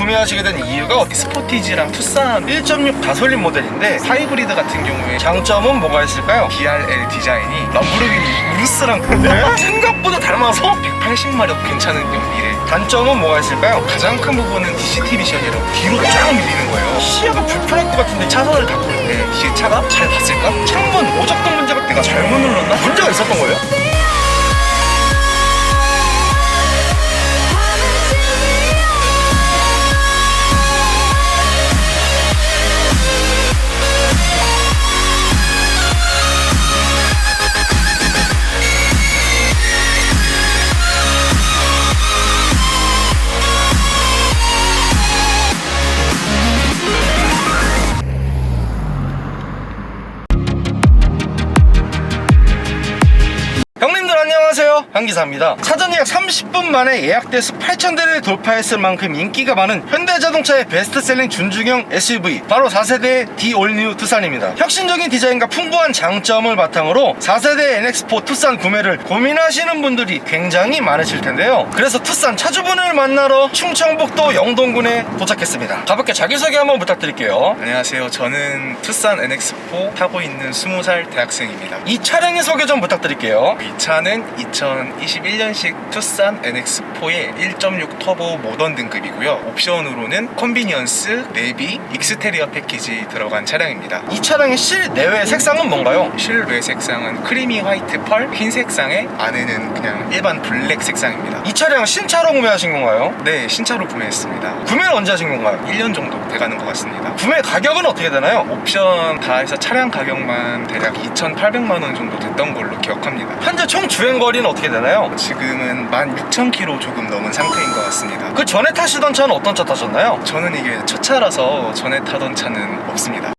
구매하시게 된 이유가 스포티지랑 투싼 1.6 가솔린 모델인데 하이브리드 같은 경우에 장점은 뭐가 있을까요? BRL 디자인이 람보르기니 우루스랑 네? 생각보다 닮아서 180마력 괜찮은 연비래 단점은 뭐가 있을까요? 가장 큰 부분은 DCT 미션이라고 뒤로 쫙 밀리는 거예요 시야가 불편할 것 같은데 차선을 다 보는데 이게 차가 잘 봤을까? 창문 오작동 문제가 내가 잘못 눌렀나? 문제가 있었던 거예요? 안녕하세요 한기사입니다. 사전 예약 30분 만에 예약돼서 8,000대를 돌파했을 만큼 인기가 많은 현대자동차의 베스트셀링 준중형 SUV 바로 4세대 D-올뉴 투싼입니다. 혁신적인 디자인과 풍부한 장점을 바탕으로 4세대 NX4 투싼 구매를 고민하시는 분들이 굉장히 많으실 텐데요. 그래서 투싼 차주분을 만나러 충청북도 영동군에 도착했습니다. 가볍게 자기소개 한번 부탁드릴게요. 안녕하세요. 저는 투싼 NX4 타고 있는 20살 대학생입니다. 이 차량의 소개 좀 부탁드릴게요. 이 차는 2021년식 투싼 NX4의 1.6 터보 모던 등급이고요 옵션으로는 컨비니언스, 내비, 익스테리어 패키지 들어간 차량입니다 이 차량의 실내외 색상은 뭔가요? 실외 색상은 크리미 화이트 펄, 흰 색상에 안에는 그냥 일반 블랙 색상입니다 이 차량 신차로 구매하신 건가요? 네 신차로 구매했습니다 구매는 언제 하신 건가요? 1년 정도 돼가는 것 같습니다 구매 가격은 어떻게 되나요? 옵션 다 해서 차량 가격만 대략 2,800만 원 정도 됐던 걸로 기억합니다 현재 총 주행 거리는 어떻게 되나요? 지금은 16,000km 조금 넘은 상태인 것 같습니다. 그 전에 타시던 차는 어떤 차 타셨나요? 저는 이게 첫 차라서 전에 타던 차는 없습니다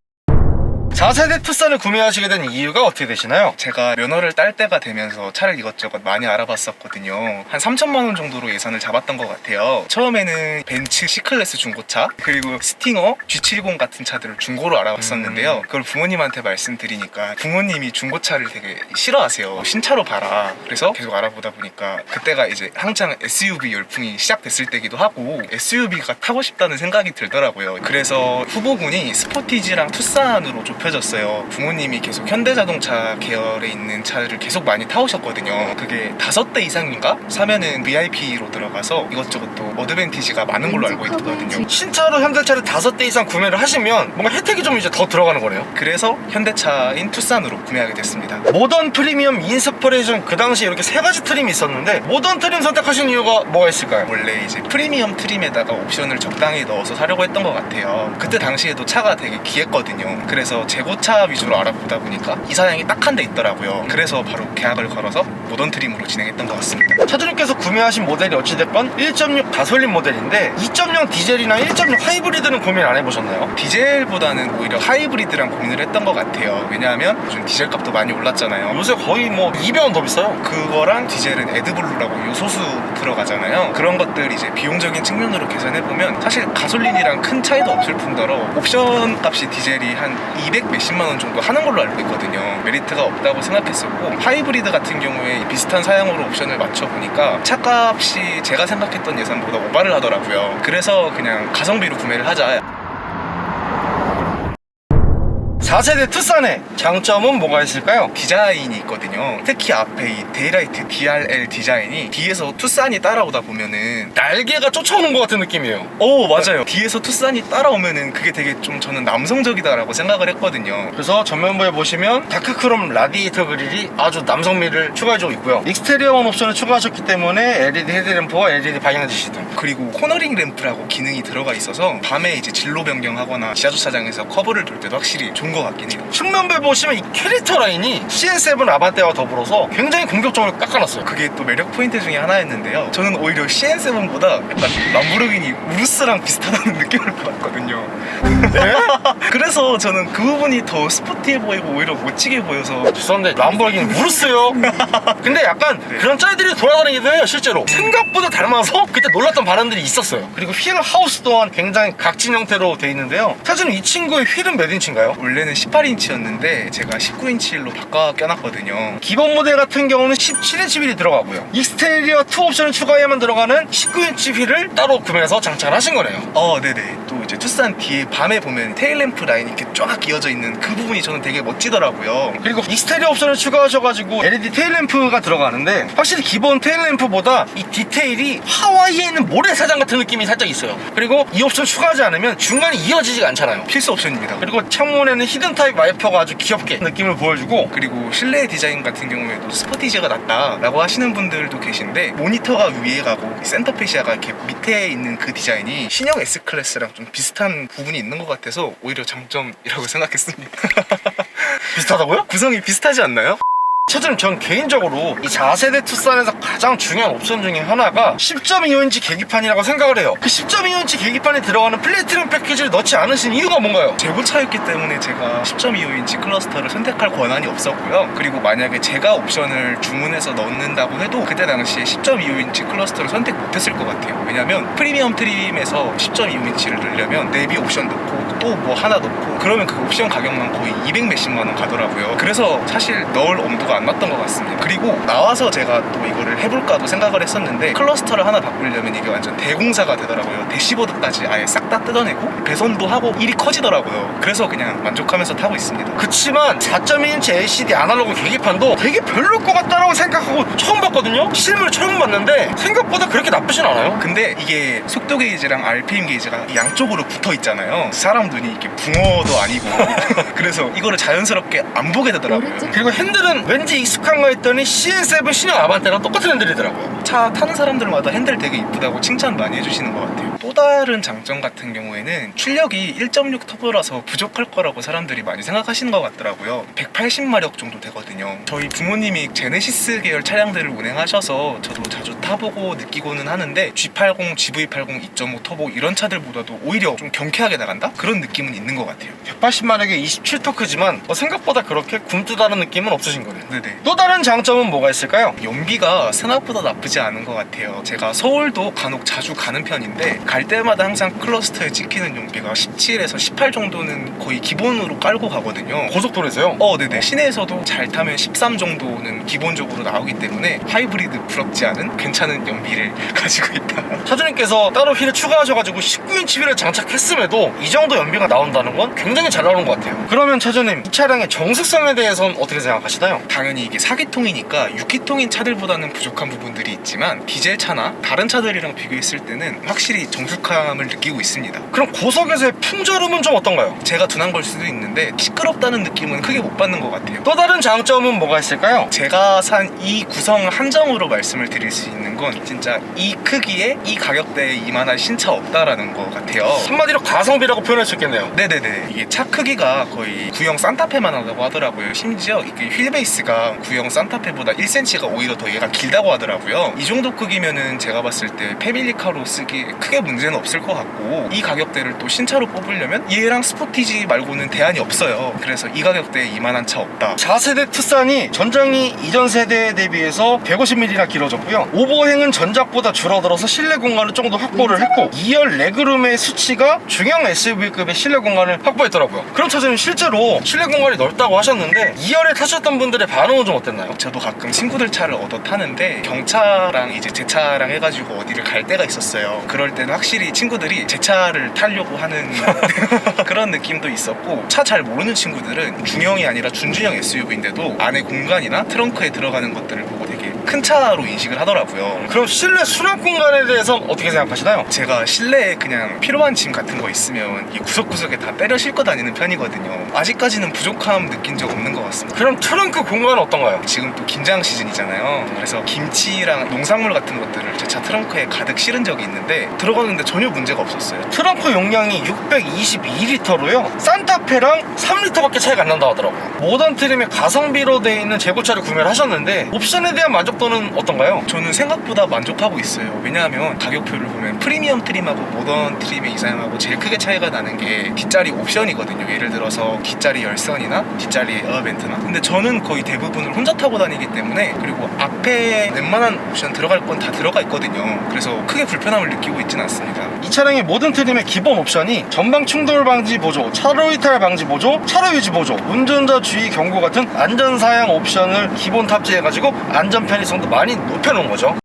4세대 투싼을 구매하시게 된 이유가 어떻게 되시나요? 제가 면허를 딸 때가 되면서 차를 이것저것 많이 알아봤었거든요. 한 3천만 원 정도로 예산을 잡았던 것 같아요. 처음에는 벤츠 C클래스 중고차 그리고 스팅어 G70 같은 차들을 중고로 알아봤었는데요. 그걸 부모님한테 말씀드리니까 부모님이 중고차를 되게 싫어하세요. 신차로 봐라 그래서 계속 알아보다 보니까 그때가 이제 한창 SUV 열풍이 시작됐을 때기도 하고 SUV가 타고 싶다는 생각이 들더라고요. 그래서 후보군이 스포티지랑 투싼으로 좁혀 졌어요 부모님이 계속 현대자동차 계열에 있는 차를 계속 많이 타오셨거든요 그게 다섯 대 이상인가? 사면은 VIP로 들어가서 이것저것 또 어드밴티지가 많은 걸로 알고 있거든요 신차로 현대차를 5대 이상 구매를 하시면 뭔가 혜택이 좀 이제 더 들어가는 거네요 그래서 현대차인 투싼으로 구매하게 됐습니다 모던 프리미엄 인스퍼레이션 그 당시에 이렇게 세 가지 트림이 있었는데 모던 트림 선택하신 이유가 뭐가 있을까요? 원래 이제 프리미엄 트림에다가 옵션을 적당히 넣어서 사려고 했던 것 같아요. 그때 당시에도 차가 되게 귀했거든요. 그래서 재고차 위주로 알아보다 보니까 이 사양이 딱 한 대 있더라고요. 그래서 바로 계약을 걸어서 모던 트림으로 진행했던 것 같습니다. 차주님께서 구매하신 모델이 어찌됐건 1.6 가솔린 모델인데 2.0 디젤이나 1.6 하이브리드는 고민 안 해보셨나요? 디젤보다는 오히려 하이브리드랑 고민을 했던 것 같아요. 왜냐하면 요즘 디젤 값도 많이 올랐잖아요. 요새 거의 뭐 200원 더 비싸요 그거랑 디젤은 에드블루라고 요소수 들어가잖아요. 그런 것들 이제 비용적인 측면으로 계산해 보면 사실 가솔린이랑 큰 차이도 없을 뿐더러 옵션 값이 디젤이 한 200 몇십만 원 정도 하는 걸로 알고 있거든요. 메리트가 없다고 생각했었고 하이브리드 같은 경우에 비슷한 사양으로 옵션을 맞춰 보니까 차값이 제가 생각했던 예산보다 오바를 하더라고요. 그래서 그냥 가성비로 구매를 하자. 4세대 투싼의 장점은 뭐가 있을까요? 디자인이 있거든요. 특히 앞에 이 데이라이트 DRL 디자인이 뒤에서 투싼이 따라오다 보면은 날개가 쫓아오는 것 같은 느낌이에요 오 맞아요. 뒤에서 투싼이 따라오면은 그게 되게 좀 저는 남성적이다라고 생각을 했거든요. 그래서 전면부에 보시면 다크크롬 라디에이터 그릴이 아주 남성미를 추가해주고 있고요 익스테리어 온 옵션을 추가하셨기 때문에 LED 헤드램프와 LED 방향 지시 등 그리고 코너링 램프라고 기능이 들어가 있어서 밤에 이제 진로 변경하거나 지하 주차장에서 커브를 돌 때도 확실히 좋은 것 같긴 해요. 측면부에 보시면 이 캐릭터 라인이 CN7 아반떼와 더불어서 굉장히 공격적으로 깎아놨어요 그게 또 매력 포인트 중에 하나였는데요. 저는 오히려 CN7보다 약간 람보르기니 우루스랑 비슷하다는 느낌을 받았거든요. 네? 그래서 저는 그 부분이 더 스포티해 보이고 오히려 멋지게 보여서 죄송한데 람보르기니 무르스요 근데 약간 네. 그런 짤들이 돌아다니기도 해요 실제로 생각보다 닮아서 그때 놀랐던 바람들이 있었어요 그리고 휠 하우스 또한 굉장히 각진 형태로 돼 있는데요 사실은 이 친구의 휠은 몇 인치인가요? 원래는 원래는 18인치였는데 제가 19인치로 바꿔 껴놨거든요. 기본 모델 같은 경우는 17인치 휠이 들어가고요. 익스테리어 투 옵션을 추가해야만 들어가는 19인치 휠을 따로 구매해서 장착을 하신 거네요. 어, 네네. 또 이제 투싼 뒤에 밤에 보면 테일램프 라인이 이렇게 쫙 이어져 있는 그 부분이 저는 되게 멋지더라고요. 그리고 익스테리어 옵션을 추가하셔가지고 LED 테일램프가 들어가는데 확실히 기본 테일램프보다 이 디테일이 하와이에 있는 모래사장 같은 느낌이 살짝 있어요. 그리고 이 옵션 추가하지 않으면 중간이 이어지지가 않잖아요. 필수 옵션입니다. 그리고 창문에는 히든 타입 와이퍼가 아주 귀엽게 느낌을 보여주고 그리고 실내 디자인 같은 경우에도 스포티지가 낫다라고 하시는 분들도 계신데 모니터가 위에 가고 센터 페시아가 이렇게 밑에 있는 그 디자인이 신형 S 클래스랑 좀 비슷한 부분이 있는 것 같아서 오히려 장점이라고 생각했습니다. 비슷하다고요? 구성이 비슷하지 않나요? 차주님 전 개인적으로 이 4세대 투싼에서 가장 중요한 옵션 중에 하나가 10.25인치 계기판이라고 생각을 해요 그 10.25인치 계기판에 들어가는 플래티넘 패키지를 넣지 않으신 이유가 뭔가요? 재고차였기 때문에 제가 10.25인치 클러스터를 선택할 권한이 없었고요. 그리고 만약에 제가 옵션을 주문해서 넣는다고 해도 그때 당시에 10.25인치 클러스터를 선택 못했을 것 같아요. 왜냐면 프리미엄 트림에서 10.25인치를 넣으려면 내비 옵션 넣고 또뭐 하나 넣고 그러면 그 옵션 가격만 거의 200 몇십만 원 가더라고요. 그래서 사실 넣을 엄두가 안 났던 것 같습니다. 그리고 나와서 제가 또 이거를 해볼까도 생각을 했었는데 클러스터를 하나 바꾸려면 이게 완전 대공사가 되더라고요. 대시보드까지 아예 싹 다 뜯어내고 배선도 하고 일이 커지더라고요. 그래서 그냥 만족하면서 타고 있습니다. 그치만 4.2인치 LCD 아날로그 계기판도 되게 별로일 것 같다라고 생각하고 처음 봤거든요 실물 처음 봤는데 생각보다 그렇게 나쁘진 않아요 근데 이게 속도 게이지랑 RPM 게이지가 양쪽으로 붙어 있잖아요. 사람 눈이 이게 붕어도 아니고 그래서 이거를 자연스럽게 안 보게 되더라고요. 그리고 핸들은 왠지 익숙한가 했더니 CN7 신형 아반떼랑 똑같은 핸들이더라고요 차 타는 사람들마다 핸들 되게 이쁘다고 칭찬 많이 해주시는 것 같아요. 또 다른 장점 같은 경우에는 출력이 1.6 터보라서 부족할 거라고 사람들이 많이 생각하시는 것 같더라고요. 180마력 정도 되거든요. 저희 부모님이 제네시스 계열 차량들을 운행하셔서 저도 자주 타보고 느끼고는 하는데 G80, GV80, 2.5 터보 이런 차들보다도 오히려 좀 경쾌하게 나간다? 그런 느낌은 있는 것 같아요. 180마력에 27토크지만 뭐 생각보다 그렇게 굼뜨다는 느낌은 없으신 거네요 네네. 또 다른 장점은 뭐가 있을까요? 연비가 생각보다 나쁘지 않은 것 같아요. 제가 서울도 간혹 자주 가는 편인데 갈 때마다 항상 클러스터에 찍히는 연비가 17에서 18 정도는 거의 기본으로 깔고 가거든요. 고속도로에서요? 어, 네네. 시내에서도 잘 타면 13 정도는 기본적으로 나오기 때문에 하이브리드 부럽지 않은 괜찮은 연비를 가지고 있다. 차주님께서 따로 휠을 추가하셔가지고 19인치 휠을 장착했음에도 이 정도 연비가 나온다는 건 굉장히 잘 나오는 것 같아요 그러면 차주님 이 차량의 정숙성에 대해서는 어떻게 생각하시나요? 당연히 이게 4기통이니까 6기통인 차들보다는 부족한 부분들이 있지만 디젤 차나 다른 차들이랑 비교했을 때는 확실히 정 숙함을 느끼고 있습니다. 그럼 고속에서의 풍절음은 좀 어떤가요? 제가 둔한 걸 수도 있는데 시끄럽다는 느낌은 크게 못 받는 것 같아요. 또 다른 장점은 뭐가 있을까요? 제가 산 이 구성 한정으로 말씀을 드릴 수 있는 건 진짜 이 크기에 이 가격대에 이만한 신차 없다라는 것 같아요. 한마디로 가성비라고 표현할 수 있겠네요 네네네 이게 차 크기가 거의 구형 산타페만 하다고 하더라고요 심지어 이게 휠 베이스가 구형 산타페보다 1cm가 오히려 더 얘가 길다고 하더라고요 이 정도 크기면은 제가 봤을 때 패밀리카로 쓰기 크게 문제는 없을 것 같고 이 가격대를 또 신차로 뽑으려면 얘랑 스포티지 말고는 대안이 없어요 그래서 이 가격대에 이만한 차 없다 4세대 투싼이 전장이 이전 세대에 대비해서 150mm나 길어졌고요. 오버행은 전작보다 줄어들어서 실내 공간을 좀더 확보를 했고 2열 레그룸의 수치가 중형 SUV급의 실내 공간을 확보했더라고요. 그럼 차주님 실제로 실내 공간이 넓다고 하셨는데 2열에 타셨던 분들의 반응은 좀 어땠나요? 저도 가끔 친구들 차를 얻어 타는데 경차랑 이제 제 차랑 해가지고 어디를 갈 때가 있었어요. 그럴 때는 확실히 친구들이 제 차를 타려고 하는 그런 느낌도 있었고 차 잘 모르는 친구들은 중형이 아니라 준준형 SUV인데도 안에 공간이나 트렁크에 들어가는 것들을 보고 큰 차로 인식을 하더라고요. 그럼 실내 수납 공간에 대해서는 어떻게 생각하시나요? 제가 실내에 그냥 필요한 짐 같은 거 있으면 이 구석구석에 다 때려 싣고 다니는 편이거든요. 아직까지는 부족함 느낀 적 없는 것 같습니다. 그럼 트렁크 공간은 어떤가요? 지금 또 김장 시즌이잖아요. 그래서 김치랑 농산물 같은 것들을 제 차 트렁크에 가득 실은 적이 있는데 들어가는데 전혀 문제가 없었어요. 트렁크 용량이 622리터로요. 산타페랑 3리터밖에 차이가 안 난다 하더라고요. 모던 트림의 가성비로 되어 있는 재고차를 구매를 하셨는데 옵션에 대한 만족 만족도는 어떤가요? 저는 생각보다 만족하고 있어요. 왜냐하면 가격표를 보면 프리미엄 트림하고 모던 트림의 이상하고 제일 크게 차이가 나는 게 뒷자리 옵션이거든요. 예를 들어서 뒷자리 열선이나 뒷자리 에어벤트나. 근데 저는 거의 대부분을 혼자 타고 다니기 때문에 그리고 앞에 웬만한 옵션 들어갈 건 다 들어가 있거든요. 그래서 크게 불편함을 느끼고 있진 않습니다. 이 차량의 모든 트림의 기본 옵션이 전방 충돌 방지 보조, 차로 이탈 방지 보조, 차로 유지 보조, 운전자 주의 경고 같은 안전 사양 옵션을 기본 탑재해가지고 안전 편 의성도 많이 높여놓은 거죠.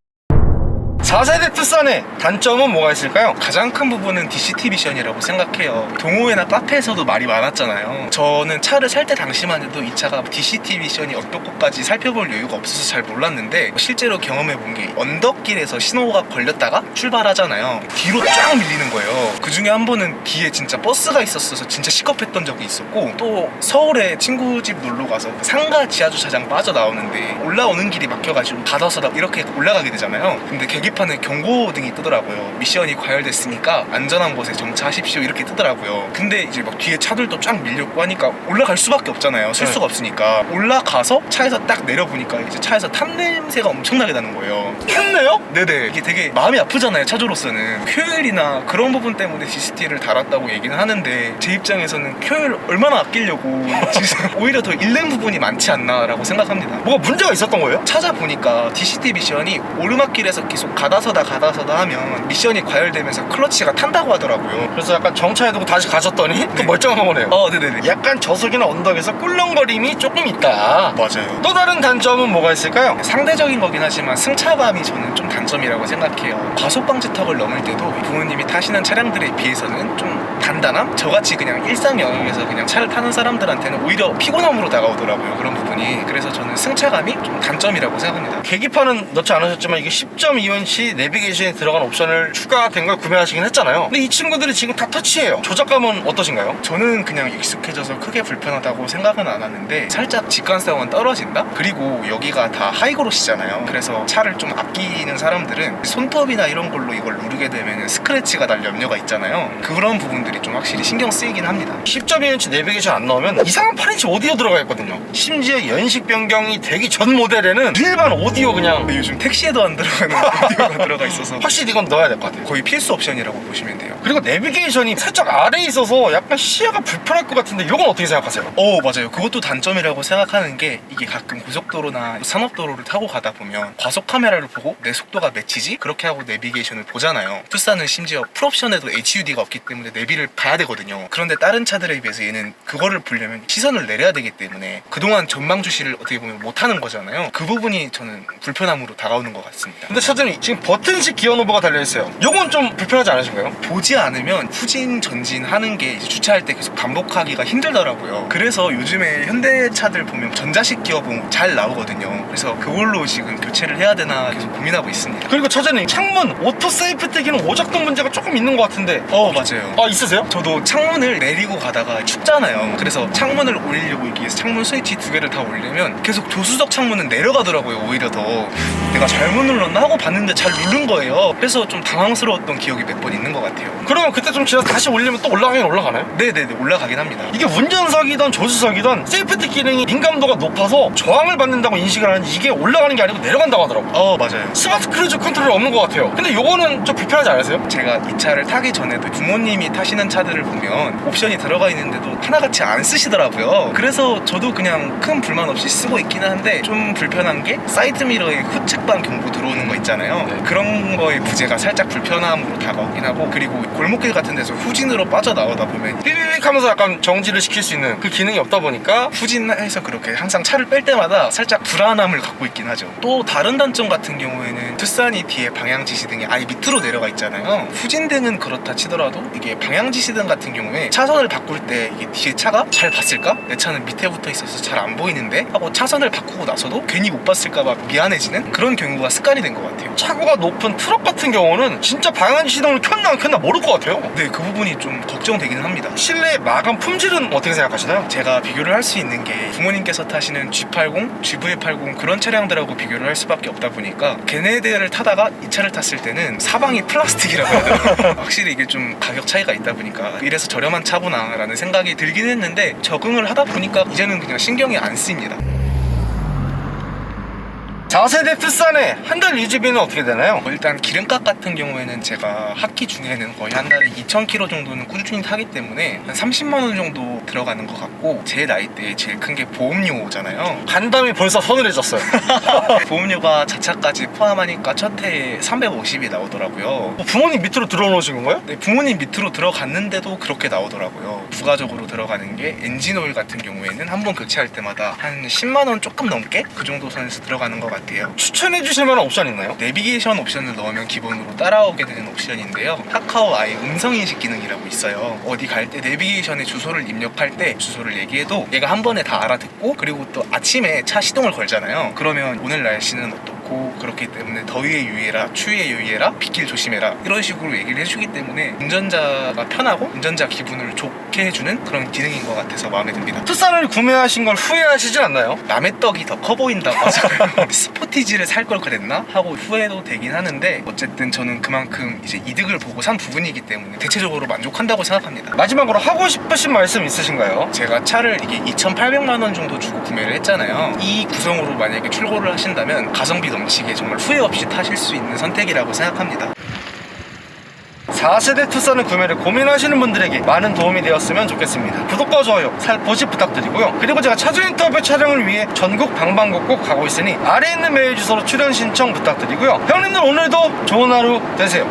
4세대 투싼의 단점은 뭐가 있을까요? 가장 큰 부분은 DCT 미션이라고 생각해요. 동호회나 카페에서도 말이 많았잖아요. 저는 차를 살 때 당시만 해도 이 차가 DCT 미션이 어떤 것까지 살펴볼 여유가 없어서 잘 몰랐는데 실제로 경험해 본 게 언덕길에서 신호가 걸렸다가 출발하잖아요. 뒤로 쫙 밀리는 거예요. 그 중에 한 번은 뒤에 진짜 버스가 있었어서 진짜 시겁했던 적이 있었고 또 서울에 친구 집 놀러 가서 상가 지하주차장 빠져나오는데 올라오는 길이 막혀가지고 닫아서 이렇게 올라가게 되잖아요. 근데 계기 판에 경고등이 뜨더라고요. 미션이 과열됐으니까 안전한 곳에 정차하십시오 이렇게 뜨더라고요. 근데 이제 막 뒤에 차들도 쫙 밀렸고 하니까 올라갈 수밖에 없잖아요. 쓸 네. 수가 없으니까 올라가서 차에서 딱 내려보니까 이제 차에서 탄 냄새가 엄청나게 나는 거예요. 켰네요? 네네 이게 되게 마음이 아프잖아요 차주로서는 효율이나 그런 부분 때문에 DCT를 달았다고 얘기는 하는데 제 입장에서는 효율 얼마나 아끼려고 오히려 더 잃는 부분이 많지 않나라고 생각합니다 뭐가 문제가 있었던 거예요? 찾아보니까 DCT 미션이 오르막길에서 계속 가 다서다 가다서다 하면 미션이 과열되면서 클러치가 탄다고 하더라고요 그래서 약간 정차해두고 다시 가셨더니 또 멀쩡한 거네요. 어 네네네 약간 저속이나 언덕에서 꿀렁거림이 조금 있다. 맞아요 또 다른 단점은 뭐가 있을까요? 상대적인 거긴 하지만 승차감이 저는 좀 단점이라고 생각해요. 과속 방지턱을 넘을 때도 부모님이 타시는 차량들에 비해서는 좀 단단함? 저같이 그냥 일상 영역에서 그냥 차를 타는 사람들한테는 오히려 피곤함으로 다가오더라고요. 그런 부분이. 그래서 저는 승차감이 좀 단점이라고 생각합니다. 계기판은 넣지 않으셨지만 이게 10.2인치 내비게이션에 들어간 옵션을 추가된 걸 구매하시긴 했잖아요. 근데 이 친구들이 지금 다 터치예요. 조작감은 어떠신가요? 저는 그냥 익숙해져서 크게 불편하다고 생각은 안 하는데 살짝 직관성은 떨어진다? 그리고 여기가 다 하이그로시잖아요. 그래서 차를 좀 아끼는 사람들은 손톱이나 이런 걸로 이걸 누르게 되면 스크래치가 날 염려가 있잖아요. 그런 부분들이 좀 확실히 신경 쓰이긴 합니다. 10.2인치 내비게이션 안 넣으면 이상한 8인치 오디오 들어가 있거든요. 심지어 연식 변경이 되기 전 모델에는 일반 오디오 그냥 요즘 택시에도 안 들어가는 오디오가 들어가 있어서 확실히 이건 넣어야 될 것 같아요. 거의 필수 옵션이라고 보시면 돼요. 그리고 내비게이션이 살짝 아래에 있어서 약간 시야가 불편할 것 같은데 이건 어떻게 생각하세요? 어 맞아요. 그것도 단점이라고 생각하는 게 이게 가끔 고속도로나 산업도로를 타고 가다 보면 과속 카메라를 보고 내 속도가 몇이지? 그렇게 하고 내비게이션을 보잖아요. 투싼은 심지어 풀옵션에도 HUD가 없기 때문에 내비를 봐야 되거든요. 그런데 다른 차들에 비해서 얘는 그거를 보려면 시선을 내려야 되기 때문에 그동안 전방 주시를 어떻게 보면 못 하는 거잖아요. 그 부분이 저는 불편함으로 다가오는 것 같습니다. 근데 차주님 지금 버튼식 기어 노브가 달려있어요. 요건 좀 불편하지 않으신가요? 보지 않으면 후진 전진 하는 게 이제 주차할 때 계속 반복하기가 힘들더라고요. 그래서 요즘에 현대차들 보면 전자식 기어봉 잘 나오거든요. 그래서 그걸로 지금 교체를 해야 되나 계속 고민하고 있습니다. 그리고 차주님 창문 오토 세이프티 기능 오작동 문제가 조금 있는 것 같은데 어 맞아요. 아 있으세요? 저도 창문을 내리고 가다가 춥잖아요. 그래서 창문을 올리려고 위해서 창문 스위치 두 개를 다 올리면 계속 조수석 창문은 내려가더라고요. 오히려 더 내가 잘못 눌렀나 하고 봤는데 잘 누른 거예요. 그래서 좀 당황스러웠던 기억이 몇 번 있는 것 같아요. 그러면 그때 좀 지나서 다시 올리면 또 올라가긴 올라가나요? 네네네 올라가긴 합니다. 이게 운전석이든 조수석이든 세이프티 기능이 민감도가 높아서 저항을 받는다고 인식을 하는데 이게 올라가는 게 아니고 내려간다고 하더라고요 어 맞아요. 스마트 크루즈 컨트롤이 없는 것 같아요 근데 요거는 좀 불편하지 않으세요? 제가 이 차를 타기 전에도 부모님이 타시는 차들을 보면 옵션이 들어가 있는데도 하나같이 안 쓰시더라고요. 그래서 저도 그냥 큰 불만 없이 쓰고 있기는 한데 좀 불편한 게 사이드 미러에 후측방 경고 들어오는 거 있잖아요. 네. 그런 거의 부재가 살짝 불편함으로 다가오긴 하고 그리고 골목길 같은 데서 후진으로 빠져나오다 보면 삐삐빅 하면서 약간 정지를 시킬 수 있는 그 기능이 없다 보니까 후진해서 그렇게 항상 차를 뺄 때마다 살짝 불안함을 갖고 있긴 하죠. 또 다른 단점 같은 경우에는 투싼이 뒤에 방향 지시등이 아예 밑으로 내려가 있잖아요. 후진등은 그렇다 치더라도 이게 방향 지시등 같은 경우에 차선을 바꿀 때 이게 뒤에 차가 잘 봤을까? 내 차는 밑에 붙어 있어서 잘 안 보이는데 하고 차선을 바꾸고 나서도 괜히 못 봤을까봐 미안해지는 그런 경우가 습관이 된 것 같아요. 차고가 높은 트럭 같은 경우는 진짜 방향 시동을 켰나 안 켰나 모를 것 같아요 네, 그 부분이 좀 걱정되기는 합니다. 실내 마감 품질은 어떻게 생각하시나요? 제가 비교를 할 수 있는 게 부모님께서 타시는 G80, GV80 그런 차량들하고 비교를 할 수밖에 없다 보니까 걔네들을 타다가 이 차를 탔을 때는 사방이 플라스틱이라고 해야 되나 확실히 이게 좀 가격 차이가 있다 보니까 이래서 저렴한 차구나라는 생각이 들긴 했는데 적응을 하다 보니까 이제는 그냥 신경이 안 쓰입니다 4세대 투싼의 한 달 유지비는 어떻게 되나요? 뭐 일단 기름값 같은 경우에는 제가 학기 중에는 거의 한 달에 2,000km 정도는 꾸준히 타기 때문에 한 30만 원 정도 들어가는 것 같고 제 나이대에 제일 큰 게 보험료잖아요. 간담이 벌써 서늘해졌어요. 보험료가 자차까지 포함하니까 첫 해에 350이 나오더라고요. 뭐 부모님 밑으로 들어놓으신 건가요? 네, 부모님 밑으로 들어갔는데도 그렇게 나오더라고요. 부가적으로 들어가는 게 엔진오일 같은 경우에는 한 번 교체할 때마다 한 10만 원 조금 넘게 그 정도 선에서 들어가는 것 같아요. 추천해 주실 만한 옵션 있나요? 내비게이션 옵션을 넣으면 기본으로 따라오게 되는 옵션인데요. 카카오 아이 음성인식 기능이라고 있어요. 어디 갈 때 내비게이션에 주소를 입력할 때 주소를 얘기해도 얘가 한 번에 다 알아듣고 그리고 또 아침에 차 시동을 걸잖아요. 그러면 오늘 날씨는 어떻 고 그렇기 때문에 더위에 유의해라, 추위에 유의해라, 빗길 조심해라 이런 식으로 얘기를 해주기 때문에 운전자가 편하고 운전자 기분을 좋게 해주는 그런 기능인 것 같아서 마음에 듭니다. 투싼을 구매하신 걸 후회하시진 않나요? 남의 떡이 더 커 보인다고 하잖아요. 스포티지를 살 걸 그랬나? 하고 후회도 되긴 하는데 어쨌든 저는 그만큼 이제 이득을 보고 산 부분이기 때문에 대체적으로 만족한다고 생각합니다. 마지막으로 하고 싶으신 말씀 있으신가요? 제가 차를 이게 2,800만 원 정도 주고 구매를 했잖아요. 이 구성으로 만약에 출고를 하신다면 가성비 넘치게 정말 후회 없이 타실 수 있는 선택이라고 생각합니다. 4세대 투싼을 구매를 고민하시는 분들에게 많은 도움이 되었으면 좋겠습니다. 구독과 좋아요, 살포시 부탁드리고요. 그리고 제가 차주 인터뷰 촬영을 위해 전국 방방곡곡 가고 있으니 아래에 있는 메일 주소로 출연 신청 부탁드리고요. 형님들 오늘도 좋은 하루 되세요.